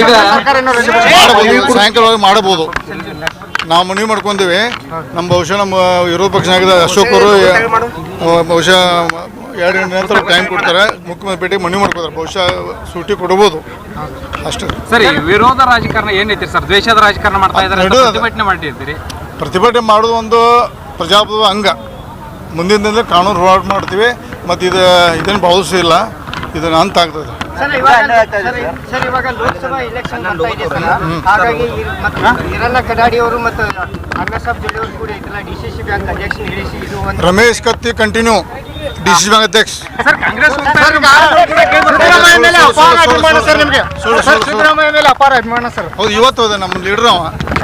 ಈಗ ಮಾಡಬಹುದು ಸಾಯಂಕಾಲ ಒಳಗೆ ಮಾಡಬಹುದು. ನಾವು ಮನವಿ ಮಾಡ್ಕೊಂತೀವಿ. ನಮ್ಮ ಬಹುಶಃ ನಮ್ಮ ವಿರೋಧ ಪಕ್ಷ ನಾಯಕರ ಅಶೋಕ್ ಅವರು ಬಹುಶಃ ಎರಡು ಗಂಟೆ ನಂತರ ಟೈಮ್ ಕೊಡ್ತಾರೆ. ಮುಖ್ಯಮಂತ್ರಿ ಭೇಟಿ ಮನವಿ ಮಾಡ್ಕೊತಾರೆ. ಬಹುಶಃ ಸೂಟಿ ಕೊಡಬಹುದು ಅಷ್ಟೇ. ಸರಿ ವಿರೋಧ ರಾಜಕಾರಣ ಏನೈತಿ ಸರ್? ದ್ವೇಷದ ರಾಜಕಾರಣ ಮಾಡ್ತಾ ಇದ್ದಾರೆ ಪ್ರತಿಭಟನೆ ಮಾಡಿರ್ತೀರಿ ಪ್ರತಿಭಟನೆ ಮಾಡೋದು ಒಂದು ಪ್ರಜಾಪ್ರಭುತ್ವ ಅಂಗ. ಮುಂದಿನ ದಿನದಲ್ಲಿ ಕಾನೂನು ಹೋರಾಟ ಮಾಡ್ತೀವಿ. ಮತ್ತು ಇದು ಇದನ್ನು ಭಾವಿಸಿಲ್ಲ ಇದನ್ನು ಅಂತ ಆಗ್ತದೆ. ಸರ್ ಇವಾಗ ಸರ್, ಸರ್. ಇವಾಗ ಲೋಕಸಭಾ ಎಲೆಕ್ಷನ್ ಬರ್ತಾ ಇದೆ ಸರ್. ಹಾಗಾಗಿ ಹಿರಣ್ಣ ಕಡಾಡಿ ಅವರು ಮತ್ತು ಜೊಲ್ಲೆ ಅವರು ಕೂಡ ಡಿ ಸಿ ಸಿ ಬ್ಯಾಂಕ್ ಅಧ್ಯಕ್ಷ ಇದು ಒಂದು Ramesh Katti continue D C bank ಅಧ್ಯಕ್ಷ. ಸಿದ್ದರಾಮಯ್ಯ ಮೇಲೆ ಅಪಾರ ಅಭಿಮಾನ ಸರ್ ನಿಮಗೆ. ಸುಳ್ಳು, ಸರ್ ಸುಳ್ಳು, ಸುಳ್ಳು. ಸಿದ್ದರಾಮಯ್ಯ ಮೇಲೆ ಅಪಾರ ಅಭಿಮಾನ ಸರ್. ಹೌದು ಇವತ್ತು ಅದ ನಮ್ಮ ಲೀಡರ್ ಅವ.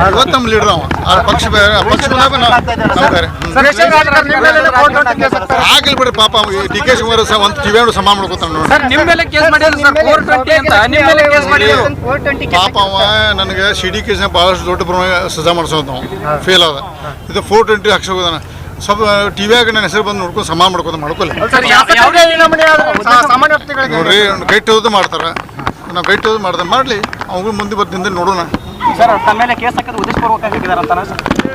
ಇವತ್ತು ನಮ್ಮ ಲೀಡರ್ ಅವ. ಆ ಪಕ್ಷ ಬೇರೆ ಆ ಪಕ್ಷ ಬಂದಾಗ ನಾವು ನಾವು ಬೇರೆ ಹ್ಮ್. ದೇಶದ ರಾಜಕಾರಣ ನಿಮ್ಮ ಮೇಲೆ ಕೋರ್ಟ್ ನೋಟಿಸ್ ಕೇಸ್ ಹಾಕ್ತಾರೆ. ಆಗ್ಲಿ ಬಿಡ್ರಿ ಪಾಪ ಡಿ ಕೆ ಶಿವಕುಮಾರ್ ಸಹ ಒಂದು ಸಮ ಮಾಡ್ಕೊತಾನೆ ನೋಡಿ ಸರ್ ನಿಮ್ಮ ಮೇಲೆ ಕೇಸ್ ಮಾಡಿದ್ರು ಸರ್ ಫೋರ್ ಟ್ವೆಂಟಿ ಅಂತ. ನಿಮ್ಮ ಮೇಲೆ ಕೇಸ್ ಮಾಡಿದ್ರು 420 ಕೇಸ್ ಪಾಪ ಅವ ನನಗೆ ಸಿ ಡಿ ಕೇಸ್ನ ಭಾಳಷ್ಟು ದೊಡ್ಡ ಪ್ರಮಾಣ ಸಜಾ ಮಾಡಿಸೋದು ನಾವು. ಫೇಲ್ ಆದ. ಇದು ಫೋರ್ ಟ್ವೆಂಟಿ ಹಾಕ್ಸೋದಾನ ಟಿ ಟಿವಿಯಾಗ ನನ್ನ ಹೆಸರು ಬಂದು ನೋಡ್ಕೊಂಡು ಸಮಾನ ಮಾಡ್ಕೊಂಡು ಮಾಡ್ಕೊಲ್ಲ. ನೋಡ್ರಿ ಗೈಟ್ ಹೋದ್ ಮಾಡ್ತಾರೆ. ನಾವು ಗೈಟ್ ಹೋದ್ ಮಾಡ್ದೆ ಮಾಡಲಿ. ಅವ್ರು ಮುಂದೆ ಬರ್ದಿಂದ ನೋಡೋಣ.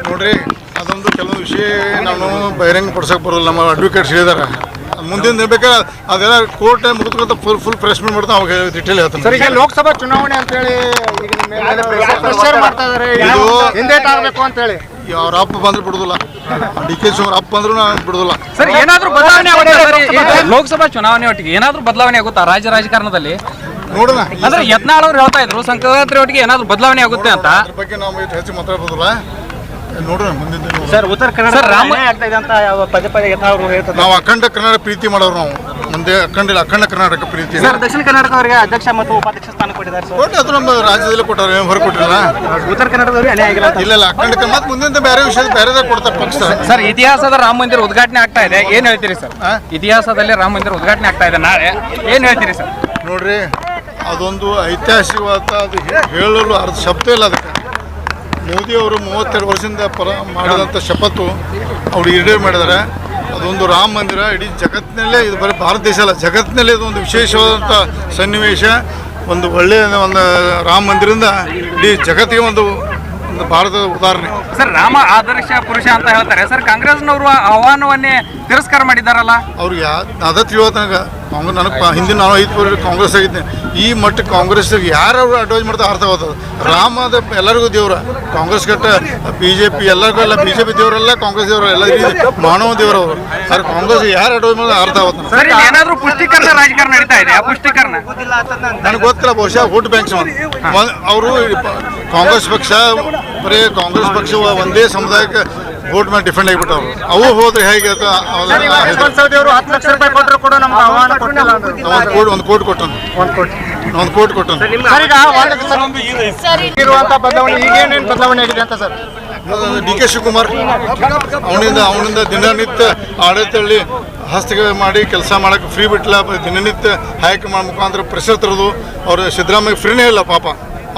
ನೋಡ್ರಿ ಅದೊಂದು ಕೆಲವೊಂದು ವಿಷಯ ನಾನು ಬಹಿರಂಗ ಪಡಿಸೋಕೆ ಬರೋಲ್ಲ. ನಮ್ಮ ಅಡ್ವೊಕೇಟ್ಸ್ ಹೇಳಿದಾರೆ. ಮುಂದಿನ ದಿನ ಬೇಕಾದ್ರೆ ಅದೆಲ್ಲ ಕೋರ್ಟ್ ಮುಗಿದ್ಕೊಂತ ಫುಲ್ ಫುಲ್ ಪ್ರೆಸ್ ಮಾಡ್ತಾ ಅವಾಗ ಡಿಟೇಲ್ ಹೇಳ್ತಾನೆ. ಸರ್ ಈಗ ಲೋಕಸಭಾ ಚುನಾವಣೆ ಅಂತ ಹೇಳಿ ಈಗ ನಿಮ್ಮ ಮೇಲೆ ಪ್ರೆಷರ್ ಮಾಡ್ತಾ ಇದಾರೆ? ಇದು ಹಿಂದೇಟ್ ಆಗ್ಬೇಕು ಅಂತ ಹೇಳಿ. ಯಾರಪ್ಪ ಬಂದ್ರೆ ಬಿಡುದಿಲ್ಲ. ಡಿ ಕೆ ಶಿವರ ಅಪ್ಪ ಅಂದ್ರೂ ನಾನು ಬಿಡುದಿಲ್ಲ. ಸರ್ ಏನಾದ್ರೂ ಬದಲಾವಣೆ ಆಗುತ್ತಾ ಸರ್? ಈಗ ಲೋಕಸಭಾ ಚುನಾವಣೆ ಒಟ್ಟಿಗೆ ಏನಾದ್ರೂ ಬದಲಾವಣೆ ಆಗುತ್ತಾ ರಾಜ್ಯ ರಾಜಕಾರಣದಲ್ಲಿ? ನೋಡೋಣ. ಅಂದ್ರೆ ಯತ್ನಾಳ್ ಅವ್ರು ಹೇಳ್ತಾ ಇದ್ರು ಸಂಕ್ರಾಂತಿ ಒಟ್ಟಿಗೆ ಏನಾದ್ರೂ ಬದಲಾವಣೆ ಆಗುತ್ತೆ ಅಂತ. ಅದ್ರ ಬಗ್ಗೆ ನಾವು ಇಷ್ಟು ಹೆಚ್ಚು ಮಾತಾಡ್ಬೋದಲ್ಲ? ನೋಡೋಣ ಮುಂದಿನ ದಿನ ಸರ್ ಉತ್ತರ ಕನ್ನಡ ಸರ್, ರಾಮ- ಆಗ್ತಾ ಇದೆ ಅಂತ ಪದೇ ಪದೇ ಯತ್ನಾಳ್ ಅವರು ಹೇಳ್ತಾರೆ ನಾವು ಅಖಂಡ ಕನ್ನಡ ಪ್ರೀತಿ ಮಾಡೋರು ನಾವು. ಮುಂದೆ ಅಖಂಡ ಅಖಂಡ ಕರ್ನಾಟಕ ಪ್ರೀತಿ ಸರ್ ದಕ್ಷಿಣ ಕರ್ನಾಟಕವರಿಗೆ ಅಧ್ಯಕ್ಷ ಮತ್ತು ಉಪಾಧ್ಯಕ್ಷ ಸ್ಥಾನ ಕೊಟ್ಟಿದ್ದಾರೆ ಸರ್. ಕೊಟ್ಟು ಅದು ನಮ್ಮ ರಾಜ್ಯದಲ್ಲಿ ಕೊಟ್ಟಾರೆ ಹೊರ ಕೊಟ್ಟಿಲ್ಲ. ಉತ್ತರ ಕರ್ನಾಟಕದವರಿಗೆ ಆಗಿಲ್ಲ ಅಂತ. ಇಲ್ಲ ಇಲ್ಲ ಅಖಂಡ ಮತ್ತೆ ಮುಂದಿನ ಬೇರೆ ವಿಷಯ ಬೇರೆದೇ ಕೊಡ್ತಾರೆ ಪಕ್ಷ? ಸರ್ ಇತಿಹಾಸದ ರಾಮ ಮಂದಿರ ಉದ್ಘಾಟನೆ ಆಗ್ತಾ ಇದೆ. ಏನ್ ಹೇಳ್ತೀರಿ ಸರ್? ಆ? ಇತಿಹಾಸದಲ್ಲಿ ರಾಮ ಮಂದಿರ ಉದ್ಘಾಟನೆ ಆಗ್ತಾ ಇದೆ ನಾಳೆ. ಏನ್ ಹೇಳ್ತೀರಿ ಸರ್? ನೋಡ್ರಿ ಅದೊಂದು ಐತಿಹಾಸಿಕವಾದ ಅದು ಹೇ- ಹೇಳಲು ಅರ್ಧ ಶಬ್ದ ಇಲ್ಲ ಅದಕ್ಕೆ. ಮೋದಿ ಅವರು ಮೂವತ್ತೆರಡು ವರ್ಷದಿಂದ ಪರ ಮಾಡಿದಂಥ ಶಪಥು ಅವ್ರು ಈಡೇ ಮಾಡಿದ್ದಾರೆ. ಅದೊಂದು ರಾಮ ಮಂದಿರ, ಇಡೀ ಜಗತ್ತಿನಲ್ಲೇ ಇದು ಬರೀ ಭಾರತ ದೇಶ ಅಲ್ಲ, ಜಗತ್ತಿನಲ್ಲೇ ಇದೊಂದು ವಿಶೇಷವಾದಂಥ ಸನ್ನಿವೇಶ. ಒಂದು ಒಳ್ಳೆಯ ಒಂದು ರಾಮ ಮಂದಿರದಿಂದ ಇಡೀ ಜಗತ್ತಿಗೆ ಒಂದು ಭಾರತದ ಉದಾಹರಣೆ. ಸರ್, ರಾಮ ಆದರ್ಶ ಪುರುಷ ಅಂತ ಹೇಳ್ತಾರೆ. ಸರ್, ಕಾಂಗ್ರೆಸ್ನವರು ಆಹ್ವಾನವನ್ನೇ ತಿರಸ್ಕಾರ ಮಾಡಿದಾರಲ್ಲ? ಅವ್ರಿಗೆ ಯಾ ಅದ ತಿಳಿಯೋತನಕ ಕಾಂಗ್ರೆಸ್ ನನಗೆ ಹಿಂದಿನ ನಾನು ಐದು ವರ್ಷ ಕಾಂಗ್ರೆಸ್ ಆಗಿದ್ದೆ. ಈ ಮಟ್ಟ ಕಾಂಗ್ರೆಸ್ ಯಾರು ಅಡ್ವೈಸ್ ಮಾಡ್ತಾ ಅರ್ಥ ಆಗ್ತದೆ ರಾಮದ ಎಲ್ಲರಿಗೂ ದೇವ್ರ. ಕಾಂಗ್ರೆಸ್ ಕಟ್ಟ ಬಿ ಜೆ ಪಿ ಎಲ್ಲರಿಗೂ ಎಲ್ಲ ಬಿ ಜೆ ಪಿ ದೇವರೆಲ್ಲ ಕಾಂಗ್ರೆಸ್ ದೇವರು ಎಲ್ಲ ಮಾನವ ದೇವರು ಅವರು. ಕಾಂಗ್ರೆಸ್ ಯಾರು ಅಡ್ವೈಸ್ ಮಾಡಿದ್ರೆ ಅರ್ಥ ಆಗುತ್ತೆ ಏನಾದ್ರೂ ಪುಷ್ಟೀಕರಣ ರಾಜಕಾರಣ ನಡೀತಾ ಇದೆ ಪುಷ್ಟೀಕರಣ? ನನಗೆ ಗೊತ್ತಿಲ್ಲ ಬಹುಶಃ ವೋಟ್ ಬ್ಯಾಂಕ್ ಅವರು ಕಾಂಗ್ರೆಸ್ ಪಕ್ಷ ಬರೀ ಕಾಂಗ್ರೆಸ್ ಪಕ್ಷ ಒಂದೇ ಸಮುದಾಯಕ್ಕೆ ವೋಟ್ ಮೇಲೆ ಡಿಫೆಂಡ್ ಆಗಿಬಿಟ್ಟವ್ರು. ಅವು ಹೋದ್ರೆ ಹೇಗೆ ಅಂತ ಅವೆಲ್ಲ ಸೌದಿ ಅವರು ಹತ್ತು ಲಕ್ಷ ರೂಪಾಯಿ ಕೊಟ್ಟರು ಕೂಡ ನಮ್ಗೆ ಆಹ್ವಾನ ಕೊಟ್ಟಿಲ್ಲ ಒಂದು ಕೋಟಿ ಒಂದು ಕೋಟಿ ಕೊಟ್ಟನು ಒಂದು ಕೋಟಿ. ಒಂದು ಕೋಟಿ ಕೊಟ್ಟನು ಈಗ ಇರುವಂತ ಬದಲಾವಣೆ ಆಗಿದೆ ಅಂತ ಸರ್? D K Shivakumar. ಅವನಿಂದ ಅವನಿಂದ ದಿನನಿತ್ಯ ಆಡಳಿತದಲ್ಲಿ ಹಸ್ತಕ್ಷೇಪ ಮಾಡಿ ಕೆಲಸ ಮಾಡಕ್ಕೆ ಫ್ರೀ ಬಿಟ್ಟಲ್ಲ ದಿನನಿತ್ಯ ಹೈಕಮಾಂಡ್ ಮುಖಾಂತರ ಪ್ರೆಷರ್ ತರೋದು ಅವರು ಸಿದ್ದರಾಮಯ್ಯ ಫ್ರೀನೇ ಇಲ್ಲ ಪಾಪ.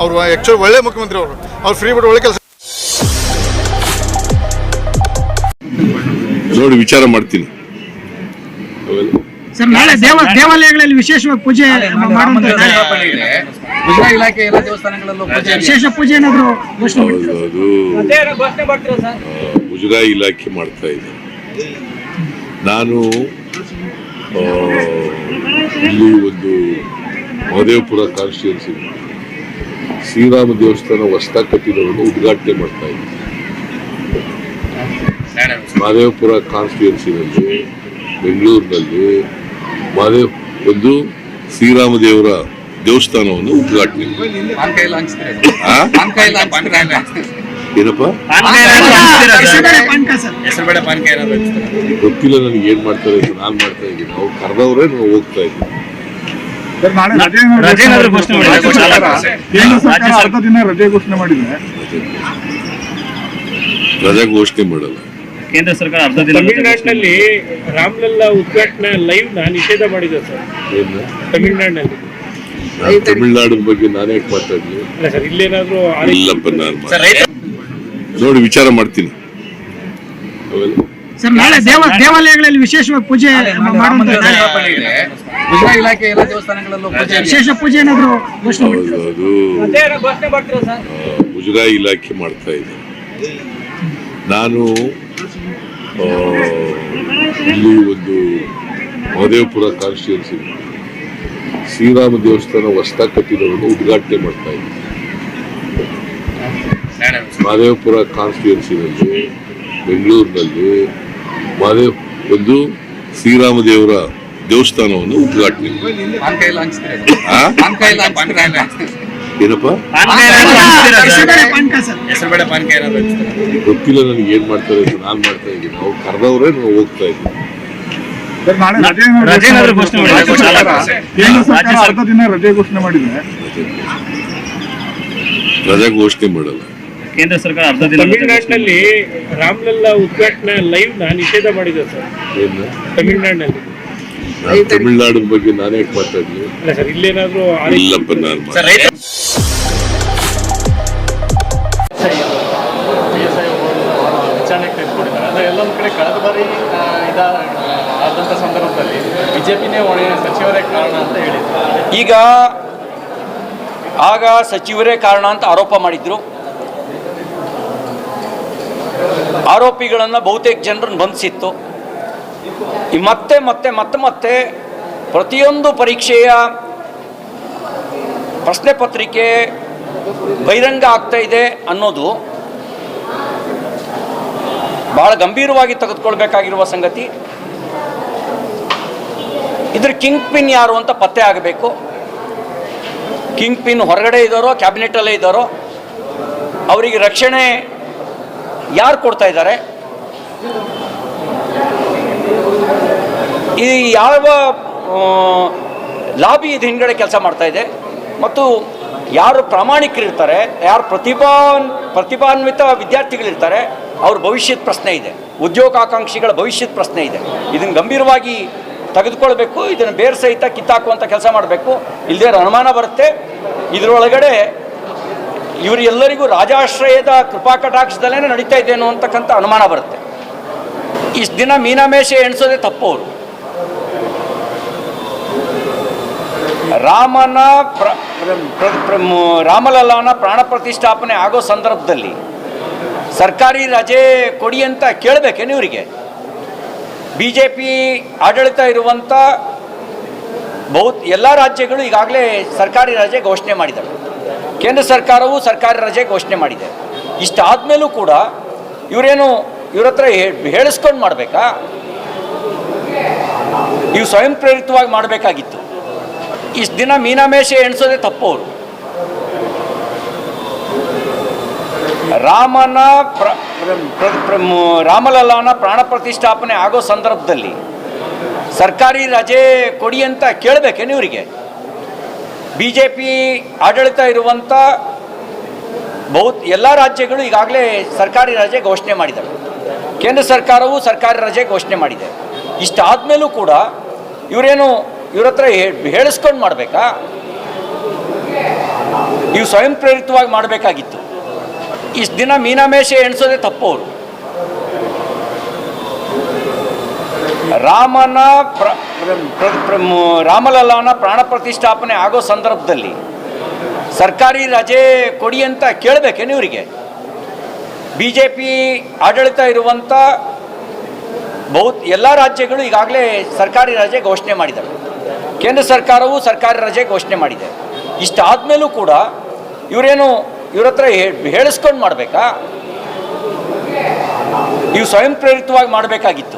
ಅವರು ಆ್ಯಕ್ಚುಲಿ ಒಳ್ಳೆ ಮುಖ್ಯಮಂತ್ರಿ ಅವರು. ಅವ್ರು ಫ್ರೀ ಬಿಟ್ಟು ಒಳ್ಳೆ ಕೆಲಸ ನೋಡಿ ವಿಚಾರ ಮಾಡ್ತೀನಿ. ಸರ್ ನಾಳೆ ದೇವ ದೇವಾಲಯಗಳಲ್ಲಿ ವಿಶೇಷವಾಗಿ ಪೂಜೆ ಮಾಡುವಂತ ಮುಜರಾ ಇಲಾಖೆ ಎಲ್ಲ ದೇವಸ್ಥಾನಗಳಲ್ಲೂ ವಿಶೇಷ ಪೂಜೆ ಏನಾದ್ರು ಮುಜರಾಯಿ ಇಲಾಖೆ ಮಾಡ್ತಾ ಇದೆ. ನಾನು ಆ, ಇಲ್ಲಿ ಒಂದು ಮಹದೇವಪುರ ಕಾನ್ಸ್ಟಿಟ್ಯೂನ್ಸಿ ಶ್ರೀರಾಮ ದೇವಸ್ಥಾನ ಹೊಸ್ತಾ ಕಟ್ಟಿರೋದನ್ನು ಉದ್ಘಾಟನೆ ಮಾಡ್ತಾ ಇದ್ದೀನಿ. ಮಹದೇವಪುರ ಕಾನ್ಸ್ಟಿಟ್ಯೂನ್ಸಿನಲ್ಲಿ ಬೆಂಗಳೂರಿನಲ್ಲಿ ಮಹದೇವ್ ಒಂದು ಶ್ರೀರಾಮ ದೇವರ ದೇವಸ್ಥಾನವನ್ನು ಉದ್ಘಾಟನೆ? ಏನಪ್ಪ? ಗೊತ್ತಿಲ್ಲ ನನಗೆ ಏನ್ ಮಾಡ್ತಾರೆ ನಾನು ಮಾಡ್ತಾ ಇದ್ದೀನಿ. ಅವ್ರು ಕರೆದವ್ರೆ ನಾವು ಹೋಗ್ತಾ ಇದ್ದೀನಿ ರಜಾ ಘೋಷಣೆ ಮಾಡಲ್ಲ. ಕೇಂದ್ರ ಸರ್ಕಾರ ಅರ್ಧ ದಿನ ತಮಿಳುನಾಡಿನಲ್ಲಿ ರಾಮ್ಲಲ್ಲಾ ಉದ್ಘಾಟನೆ ಲೈವ್ನ ನಿಷೇಧ ಮಾಡಿದೆ ಸರ್. ಏನು? ತಮಿಳುನಾಡಿನಲ್ಲಿ. ತಮಿಳುನಾಡಿನ ತಮಿಳ್ನಾಡಿನ ಬಗ್ಗೆ ನಾನು ಮಾತಾಡ್ಲಿ? ಅಲ್ಲ ಸರ್ ಇಲ್ಲೇನಾದ್ರೂ ಇಲ್ಲಪ್ಪ ನಾನು ಮಾತಾಡ್- ನೋಡಿ ವಿಚಾರ ಮಾಡ್ತೀನಿ. ಸರ್ ನಾಳೆ ದೇವ ದೇವಾಲಯಗಳಲ್ಲಿ ವಿಶೇಷವಾಗಿ ಪೂಜೆ ಮಾಡುವಂತ ಮುಜರಾಯಿ ಇಲಾಖೆ ಎಲ್ಲ ದೇವಸ್ಥಾನಗಳಲ್ಲೂ ವಿಶೇಷ ಪೂಜೆ ಏನಾದ್ರು ಅದು ಮುಜರಾಯಿ ಇಲಾಖೆ ಮಾಡ್ತಾ ಇದೆ. ನಾನು ಇಲ್ಲಿ ಒಂದು ಮಹದೇವಪುರ ಕಾನ್ಸ್ಟಿಟ್ಯೂನ್ಸಿ ಶ್ರೀರಾಮ ದೇವಸ್ಥಾನ ಹೊಸ್ದಾಗಿ ಕಟ್ಟಿರೋದನ್ನು ಉದ್ಘಾಟನೆ ಮಾಡ್ತಾ ಇದ್ದೀವಿ ಮಹದೇವಪುರ ಕಾನ್ಸ್ಟಿಟ್ಯೂನ್ಸಿನಲ್ಲಿ ಬೆಂಗಳೂರಿನಲ್ಲಿ ಮಹದೇವ್ ಒಂದು ಶ್ರೀರಾಮ ದೇವರ ದೇವಸ್ಥಾನವನ್ನು ಉದ್ಘಾಟನೆ. ಏನಪ್ಪ? ಗೊತ್ತಿಲ್ಲ ನನಗೆ ಏನ್ ಮಾಡ್ತಾರೆ ನಾನ್ ನಾನು ಮಾಡ್ತಾ ಇದ್ದೀನಿ. ಅವ್ರು ಕರೆದವ್ರೆ ನಾನು ಹೋಗ್ತಾ ಇದ್ದೀನಿ. ರಜೆ ಘೋಷಣೆ ಮಾಡಿದ್ರಾ? ರಜೆ ಘೋಷಣೆ ಮಾಡಿದೆ ರಜಾ ಘೋಷಣೆ ಮಾಡಲ್ಲ. ಕೇಂದ್ರ ಸರ್ಕಾರ ಅರ್ಧ ದಿನ ತಮಿಳುನಾಡಿನಲ್ಲಿ ರಾಮ್ಲಲ್ಲಾ ಉದ್ಘಾಟನೆ ಲೈವ್ನ ನಿಷೇಧ ಮಾಡಿದೆ ಸರ್. ಏನ? ತಮಿಳುನಾಡಿನಲ್ಲಿ. ತಮಿಳ್ನಾಡಿನ ಬಗ್ಗೆ ನಾನೇ ಮಾಡ್ತಾ ಮಾತಾಡ್ಲಿ ಇಲ್ಲೇನಾದ್ರೂ ಇಲ್ಲಪ್ಪ ನಾನು ಬಿಜೆಪಿನೇ ಸಚಿವರೇ ಕಾರಣ ಅಂತ ಹೇಳಿದ್ರು. ಈಗ ಆಗ ಸಚಿವರೇ ಕಾರಣ ಅಂತ ಆರೋಪ ಮಾಡಿದ್ರು. ಆರೋಪಿಗಳನ್ನು ಬಹುತೇಕ ಜನರನ್ನು ಬಂಧಿಸಿತ್ತು. ಮತ್ತೆ ಮತ್ತೆ ಮತ್ತೆ ಮತ್ತೆ ಪ್ರತಿಯೊಂದು ಪರೀಕ್ಷೆಯ ಪ್ರಶ್ನೆ ಪತ್ರಿಕೆ ಬಹಿರಂಗ ಆಗ್ತಾ ಇದೆ ಅನ್ನೋದು ಬಹಳ ಗಂಭೀರವಾಗಿ ತೆಗೆದುಕೊಳ್ಬೇಕಾಗಿರುವ ಸಂಗತಿ. ಇದ್ರ ಕಿಂಗ್ ಪಿನ್ ಯಾರು ಅಂತ ಪತ್ತೆ ಆಗಬೇಕು. ಕಿಂಗ್ ಪಿನ್ ಹೊರಗಡೆ ಇದ್ದಾರೋ ಕ್ಯಾಬಿನೆಟಲ್ಲೇ ಇದ್ದಾರೋ ಅವರಿಗೆ ರಕ್ಷಣೆ ಯಾರು ಕೊಡ್ತಾ ಇದ್ದಾರೆ? ಈ ಯಾವ ಲಾಬಿ ಇದು ಹಿಂದ್ಗಡೆ ಕೆಲಸ ಮಾಡ್ತಾ ಇದೆ. ಮತ್ತು ಯಾರು ಪ್ರಾಮಾಣಿಕರಿರ್ತಾರೆ, ಯಾರು ಪ್ರತಿಭಾನ್, ಪ್ರತಿಭಾನ್ವಿತ ವಿದ್ಯಾರ್ಥಿಗಳಿರ್ತಾರೆ, ಅವ್ರ ಭವಿಷ್ಯದ ಪ್ರಶ್ನೆ ಇದೆ. ಉದ್ಯೋಗಾಕಾಂಕ್ಷಿಗಳ ಭವಿಷ್ಯದ ಪ್ರಶ್ನೆ ಇದೆ. ಇದನ್ನು ಗಂಭೀರವಾಗಿ ತೆಗೆದುಕೊಳ್ಬೇಕು, ಇದನ್ನು ಬೇರೆ ಸಹಿತ ಕಿತ್ತಾಕುವಂಥ ಕೆಲಸ ಮಾಡಬೇಕು. ಇಲ್ಲದೇ ಅನುಮಾನ ಬರುತ್ತೆ. ಇದರೊಳಗಡೆ ಇವರೆಲ್ಲರಿಗೂ ರಾಜಾಶ್ರಯದ ಕೃಪಾ ಕಟಾಕ್ಷದಲ್ಲೇ ನಡೀತಾ ಇದೆ ಅಂತಕ್ಕಂಥ ಅನುಮಾನ ಬರುತ್ತೆ. ಇಷ್ಟು ದಿನ ಮೀನಾಮೇಷ ಎಣಿಸೋದೇ ತಪ್ಪು ಅವರು. ರಾಮನ ರಾಮಲಲ್ಲಾನ ಪ್ರಾಣ ಪ್ರತಿಷ್ಠಾಪನೆ ಆಗೋ ಸಂದರ್ಭದಲ್ಲಿ ಸರ್ಕಾರಿ ರಜೆ ಕೊಡಿ ಅಂತ ಕೇಳಬೇಕೇನು ಇವರಿಗೆ? ಬಿ ಜೆ ಪಿ ಆಡಳಿತ ಇರುವಂಥ ಬಹುತ್ ಎಲ್ಲ ರಾಜ್ಯಗಳು ಈಗಾಗಲೇ ಸರ್ಕಾರಿ ರಜೆ ಘೋಷಣೆ ಮಾಡಿದ್ದಾರೆ. ಕೇಂದ್ರ ಸರ್ಕಾರವು ಸರ್ಕಾರಿ ರಜೆ ಘೋಷಣೆ ಮಾಡಿದೆ. ಇಷ್ಟಾದಮೇಲೂ ಕೂಡ ಇವರೇನು ಇವ್ರ ಹತ್ರ ಹೇಳಿಸ್ಕೊಂಡು ಮಾಡಬೇಕಾ? ನೀವು ಸ್ವಯಂ ಪ್ರೇರಿತವಾಗಿ ಮಾಡಬೇಕಾಗಿತ್ತು. ಇಷ್ಟು ದಿನ ಮೀನಾಮೇಷ ಎಣಿಸೋದೇ ತಪ್ಪು ಅವರು. ರಾಮನ ಪ್ರ ರಾಮಲಲ್ಲಾನ ಪ್ರಾಣ ಪ್ರತಿಷ್ಠಾಪನೆ ಆಗೋ ಸಂದರ್ಭದಲ್ಲಿ ಸರ್ಕಾರಿ ರಜೆ ಕೊಡಿ ಅಂತ ಕೇಳಬೇಕೇನು ಇವರಿಗೆ? ಬಿ ಜೆ ಪಿ ಆಡಳಿತ ಇರುವಂಥ ಬಹುತ್ ಎಲ್ಲ ರಾಜ್ಯಗಳು ಈಗಾಗಲೇ ಸರ್ಕಾರಿ ರಜೆ ಘೋಷಣೆ ಮಾಡಿದ್ದಾರೆ. ಕೇಂದ್ರ ಸರ್ಕಾರವು ಸರ್ಕಾರಿ ರಜೆ ಘೋಷಣೆ ಮಾಡಿದೆ. ಇಷ್ಟಾದಮೇಲೂ ಕೂಡ ಇವರೇನು ಇವ್ರ ಹತ್ರ ಹೇಳಿಸ್ಕೊಂಡು ಮಾಡಬೇಕಾ? ಇವು ಸ್ವಯಂ ಪ್ರೇರಿತವಾಗಿ ಮಾಡಬೇಕಾಗಿತ್ತು. ಇಷ್ಟು ದಿನ ಮೀನಾಮೇಷ ಎಣಿಸೋದೇ ತಪ್ಪು ಅವರು. ರಾಮನ ರಾಮಲಲ್ಲಾನ ಪ್ರಾಣ ಪ್ರತಿಷ್ಠಾಪನೆ ಆಗೋ ಸಂದರ್ಭದಲ್ಲಿ ಸರ್ಕಾರಿ ರಜೆ ಕೊಡಿ ಅಂತ ಕೇಳಬೇಕೇನು ಇವರಿಗೆ? ಬಿ ಜೆ ಪಿ ಆಡಳಿತ ಇರುವಂಥ ಬಹುತ್ ಎಲ್ಲ ರಾಜ್ಯಗಳು ಈಗಾಗಲೇ ಸರ್ಕಾರಿ ರಜೆ ಘೋಷಣೆ ಮಾಡಿದ್ದಾರೆ. ಕೇಂದ್ರ ಸರ್ಕಾರವು ಸರ್ಕಾರಿ ರಜೆ ಘೋಷಣೆ ಮಾಡಿದೆ. ಇಷ್ಟಾದಮೇಲೂ ಕೂಡ ಇವರೇನು ಇವ್ರ ಹತ್ರ ಹೇಳಿಸ್ಕೊಂಡು ಮಾಡಬೇಕಾ? ಇವು ಸ್ವಯಂ ಪ್ರೇರಿತವಾಗಿ ಮಾಡಬೇಕಾಗಿತ್ತು.